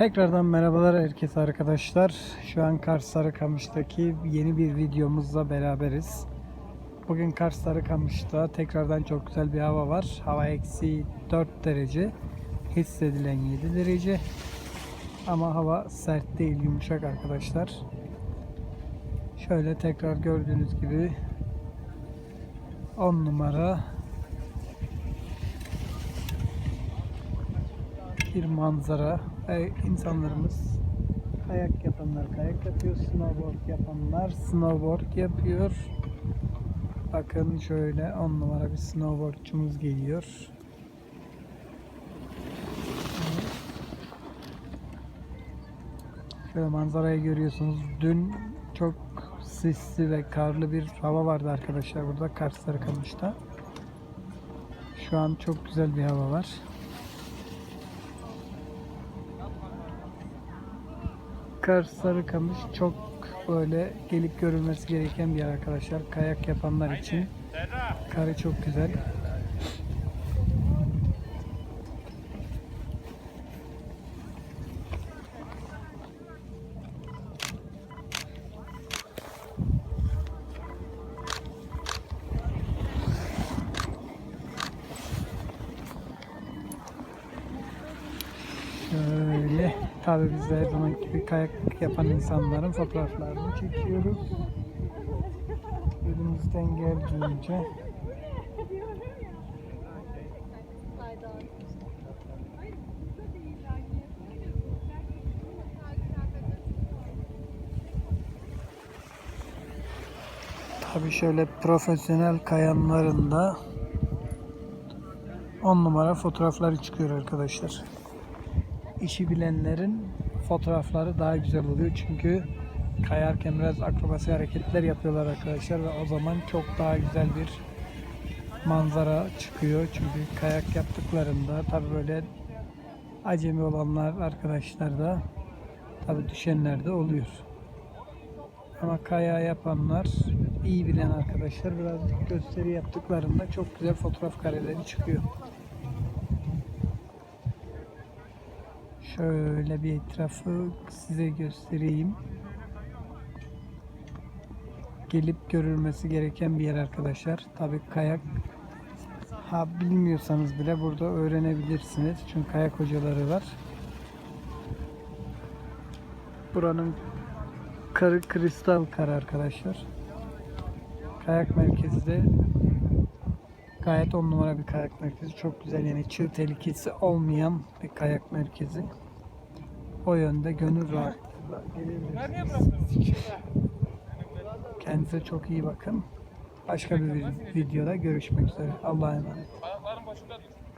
Tekrardan merhabalar herkese arkadaşlar. Şu an Kars Sarıkamış'taki yeni bir videomuzla beraberiz. Bugün Kars Sarıkamış'ta tekrardan çok güzel bir hava var. Hava eksi 4 derece. Hissedilen 7 derece. Ama hava sert değil, yumuşak arkadaşlar. Şöyle tekrar gördüğünüz gibi 10 numara bir manzara. Ve insanlarımız kayak yapanlar kayak yapıyor, snowboard yapanlar snowboard yapıyor. Bakın şöyle 10 numara bir snowboardçumuz geliyor. Şöyle manzarayı görüyorsunuz. Dün çok sisli ve karlı bir hava vardı arkadaşlar burada Kars Sarıkamış'ta. Şu an çok güzel bir hava var. Kars Sarıkamış çok böyle gelip görülmesi gereken bir yer arkadaşlar. Kayak yapanlar için. Karı çok güzel. Şöyle tabi biz de her zaman gibi kayak yapan insanların fotoğraflarını çekiyoruz. Elimizden geldiğince tabi şöyle profesyonel kayanların da 10 numara fotoğrafları çıkıyor arkadaşlar işi bilenlerin fotoğrafları daha güzel oluyor. Çünkü kayarken biraz akrobasi hareketler yapıyorlar arkadaşlar ve o zaman çok daha güzel bir manzara çıkıyor. Çünkü kayak yaptıklarında tabi böyle acemi olanlar arkadaşlar da tabi düşenler de oluyor. Ama kaya yapanlar iyi bilen arkadaşlar birazcık gösteri yaptıklarında çok güzel fotoğraf kareleri çıkıyor Şöyle bir etrafı size göstereyim. Gelip görülmesi gereken bir yer arkadaşlar. Tabi kayak ha bilmiyorsanız bile burada öğrenebilirsiniz. Çünkü kayak hocaları var. Buranın karı kristal kar arkadaşlar. Kayak merkezi de gayet on numara bir kayak merkezi. Çok güzel yani çığ tehlikesi olmayan bir kayak merkezi. O yönde gönül rahatlığıyla gelebilirsiniz. Kendinize çok iyi bakın. Başka bir videoda görüşmek üzere. Allah'a emanet.